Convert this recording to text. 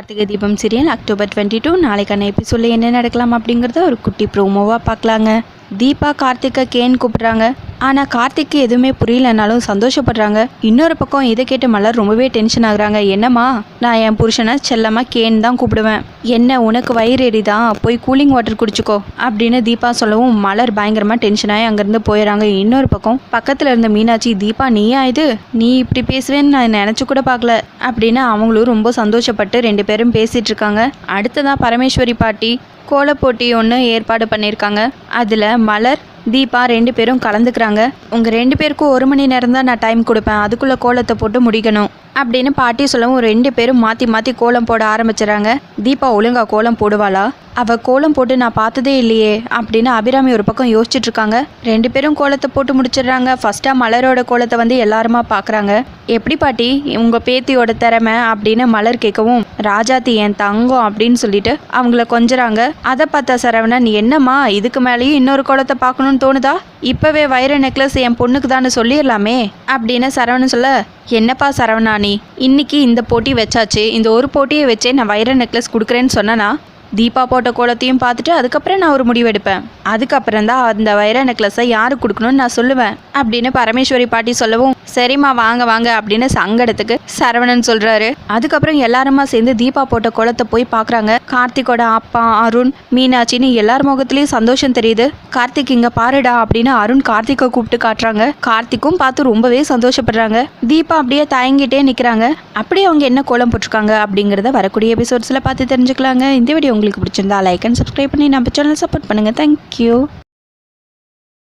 Karthigai Deepam serial October twenty two. நாளைக்கான எபிசோடில் என்ன நடக்கலாம் அப்படிங்கிறத ஒரு குட்டி ப்ரோமோவாக பார்க்கலாங்க. தீபா கார்த்திகை கேன் கூப்பிட்றாங்க. ஆனால் கார்த்திக்கு எதுவுமே புரியலனாலும் சந்தோஷப்படுறாங்க. இன்னொரு பக்கம் இதை கேட்டு மலர் ரொம்பவே டென்ஷன் ஆகுறாங்க. என்னம்மா நான் என் புருஷனை செல்லமாக கேன் தான் கூப்பிடுவேன். என்ன உனக்கு வயிறு எரிதான் போய் கூலிங் வாட்டர் குடிச்சுக்கோ. அப்படின்னு தீபா சொல்லவும் மலர் பயங்கரமாக டென்ஷன் ஆகி அங்கேருந்து போயிடறாங்க இன்னொரு பக்கம் பக்கத்தில் இருந்த மீனாட்சி தீபா நீயா இது? நீ இப்படி பேசுவேன்னு நான் நினச்சி கூட பார்க்கல. அப்படின்னு அவங்களும் ரொம்ப சந்தோஷப்பட்டு ரெண்டு பேரும் பேசிகிட்டு இருக்காங்க. அடுத்ததான் பரமேஸ்வரி பாட்டி கோலப்போட்டி ஒன்று ஏற்பாடு பண்ணியிருக்காங்க அதில் மலர் தீபா ரெண்டு பேரும் கலந்துக்கிறாங்க. உங்கள் ரெண்டு பேருக்கும் ஒரு மணி நேரம் தான் நான் டைம் கொடுப்பேன். அதுக்குள்ளே கோலத்தை போட்டு முடிக்கணும். அப்படின்னு பாட்டி சொல்லவும் ரெண்டு பேரும் மாற்றி மாற்றி கோலம் போட ஆரம்பிச்சிடறாங்க தீபா ஒழுங்கா கோலம் போடுவாளா? அவ கோலம் போட்டு நான் பார்த்ததே இல்லையே அப்படின்னு அபிராமி ஒரு பக்கம் யோசிச்சுட்ருக்காங்க ரெண்டு பேரும் கோலத்தை போட்டு முடிச்சிடுறாங்க. ஃபஸ்ட்டாக மலரோட கோலத்தை வந்து எல்லாருமா பார்க்குறாங்க. எப்படி பாட்டி? உங்கள் பேத்தியோட திறமை? அப்படின்னு மலர் கேட்கவும் ராஜாத்தி என் தங்கம் அப்படின்னு சொல்லிட்டு அவங்கள கொஞ்சறாங்க. அதை பார்த்தா சரவணன் என்னம்மா? இதுக்கு மேலேயும் இன்னொரு கோலத்தை பார்க்கணும்னு தோணுதா? இப்போவே வைர நெக்லஸ் என் பொண்ணுக்கு தானே சொல்லிடலாமே அப்படின்னு சரவணன் சொல்ல என்னப்பா சரவணா நீ? இன்னைக்கு இந்த போட்டி வச்சாச்சு. இந்த ஒரு போட்டியை வச்சே நான் வைர நெக்லஸ் கொடுக்குறேன்னு சொன்னனா? தீபா போட்ட கோலத்தையும் பார்த்துட்டு அதுக்கப்புறம் நான் ஒரு முடிவு எடுப்பேன் அதுக்கப்புறம் தான் அந்த வைர நெக்லஸை யாருக்கு கொடுக்கணும்னு நான் சொல்லுவேன். அப்படின்னு பரமேஸ்வரி பாட்டி சொல்லவும் சரிம்மா வாங்க வாங்க அப்படின்னு சங்கடத்துக்கு சரவணன் சொல்றாரு. அதுக்கப்புறம் எல்லாருமா சேர்ந்து தீபா போட்ட கோலத்தை போய் பார்க்குறாங்க. கார்த்திகோட அப்பா அருண் மீனாட்சின்னு எல்லார் முகத்துலேயும் சந்தோஷம் தெரியுது. கார்த்திக் இங்க பாருடா அப்படின்னு அருண் கார்த்திகை கூப்பிட்டு காட்டுறாங்க. கார்த்திக்கும் பார்த்து ரொம்பவே சந்தோஷப்படுறாங்க. தீபா அப்படியே தயங்கிட்டே நிற்கிறாங்க அப்படியே அவங்க என்ன கோலம் போட்டிருக்காங்க? அப்படிங்கிறத வரக்கூடிய எபிசோட்ஸில் பார்த்து தெரிஞ்சுக்கலாங்க. இந்த வீடியோ உங்களுக்கு பிடிச்சிருந்தா லைக் அண்ட் சப்ஸ்கிரைப் பண்ணி நம்ம சேனல் சப்போர்ட் பண்ணுங்கள் தேங்க்யூ